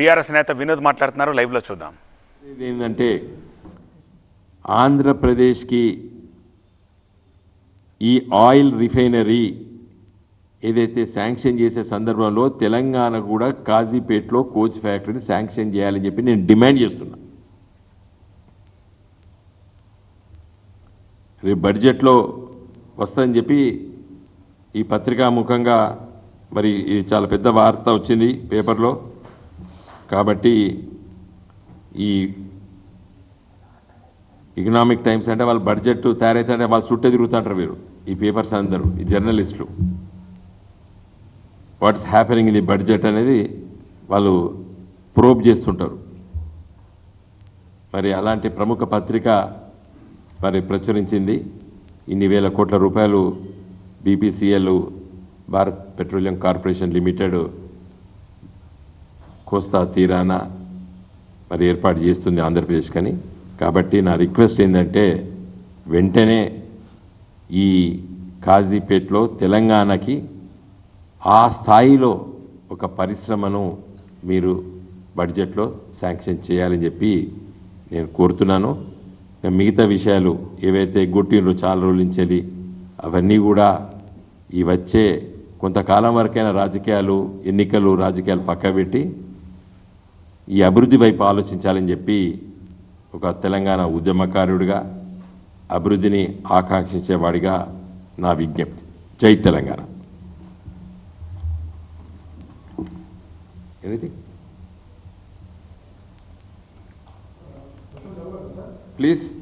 TRS నేత వినోద్ మాట్లాడుతున్నారు లైవ్లో చూద్దాం. ఇది ఏంటంటే ఆంధ్రప్రదేశ్కి ఈ ఆయిల్ రిఫైనరీ ఏదైతే శాంక్షన్ చేసే సందర్భంలో తెలంగాణ కూడా కాజీపేటలో కోచ్ ఫ్యాక్టరీని శాంక్షన్ చేయాలని చెప్పి నేను డిమాండ్ చేస్తున్నా. రేపు బడ్జెట్లో వస్తుందని చెప్పి ఈ పత్రికా ముఖంగా మరి ఇది చాలా పెద్ద వార్త వచ్చింది పేపర్లో. కాబట్టి ఈ ఎకనామిక్ టైమ్స్ అంటే వాళ్ళ బడ్జెట్ తయారైతే వాళ్ళు చుట్టే తిరుగుతుంటారు వీరు. ఈ పేపర్స్ అందరూ ఈ జర్నలిస్టులు what's happening in the budget అనేది వాళ్ళు ప్రోబ్ చేస్తుంటారు. మరి అలాంటి ప్రముఖ పత్రిక మరి ప్రచురించింది. ఇన్ని వేల కోట్ల రూపాయలు BPCL Bharat petroleum corporation limited కోస్తా తీరాన మరి ఏర్పాటు చేస్తుంది ఆంధ్రప్రదేశ్ కానీ కాబట్టి నా రిక్వెస్ట్ ఏంటంటే వెంటనే ఈ కాజీపేట్లో తెలంగాణకి ఆ స్థాయిలో ఒక పరిశ్రమను మీరు బడ్జెట్లో శాంక్షన్ చేయాలని చెప్పి నేను కోరుతున్నాను. మిగతా విషయాలు ఏవైతే గుట్టిండ్రు చాలా రోజుల నుంచి అవన్నీ కూడా ఈ వచ్చే కొంతకాలం వరకైనా రాజకీయాలు ఎన్నికలు రాజకీయాలు పక్కబెట్టి ఈ అభివృద్ధి వైపు ఆలోచించాలని చెప్పి ఒక తెలంగాణ ఉద్యమకారుడిగా అభివృద్ధిని ఆకాంక్షించేవాడిగా నా విజ్ఞప్తి. జై తెలంగాణ. ప్లీజ్